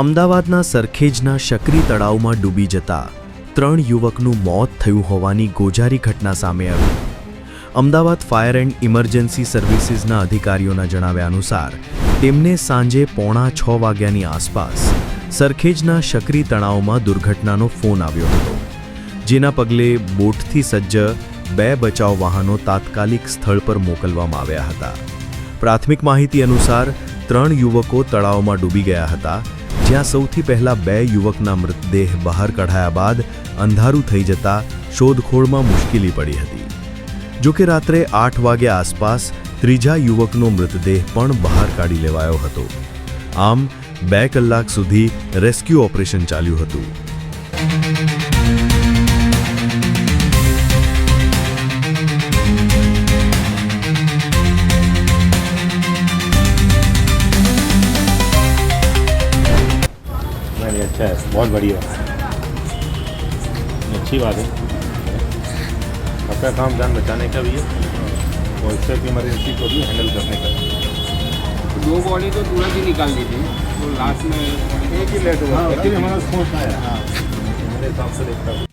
અમદાવાદના સરખેજના શકરી તળાવમાં ડૂબી જતા ત્રણ યુવકનું મોત થયું હોવાની ગોજારી ઘટના સામે આવી. અમદાવાદ ફાયર એન્ડ ઇમરજન્સી સર્વિસીસના અધિકારીઓના જણાવ્યા અનુસાર, તેમને સાંજે પોણા છ વાગ્યાની આસપાસ સરખેજના શકરી તળાવમાં દુર્ઘટનાનો ફોન આવ્યો હતો, જેના પગલે બોટથી સજ્જ બે બચાવ વાહનો તાત્કાલિક સ્થળ પર મોકલવામાં આવ્યા હતા. પ્રાથમિક માહિતી અનુસાર, ત્રણ યુવકો તળાવમાં ડૂબી ગયા હતા જ્યાં સૌથી પહેલા બે યુવકના મૃતદેહ બહાર કઢાયા બાદ અંધારું થઈ જતા શોધખોળમાં મુશ્કેલી પડી હતી. જો કે રાત્રે આઠ વાગ્યા આસપાસ ત્રીજા યુવકનો મૃતદેહ પણ બહાર કાઢી લેવાયો હતો. આમ, બે કલાક સુધી રેસ્ક્યુ ઓપરેશન ચાલ્યું હતું. नहीं अच्छा है बहुत बढ़िया। अच्छी बात है। अपना काम जान बचाने का भी है। और इससे भी इमरजेंसी को भी हैंडल करने का दो बॉडी तो तुरंत ही निकाल दी थी तो लास्ट में एक ही लेट हुआ। एक्चुअली हमारा फ़ोन आया। हाँ मेरे हिसाब से देखता हूँ।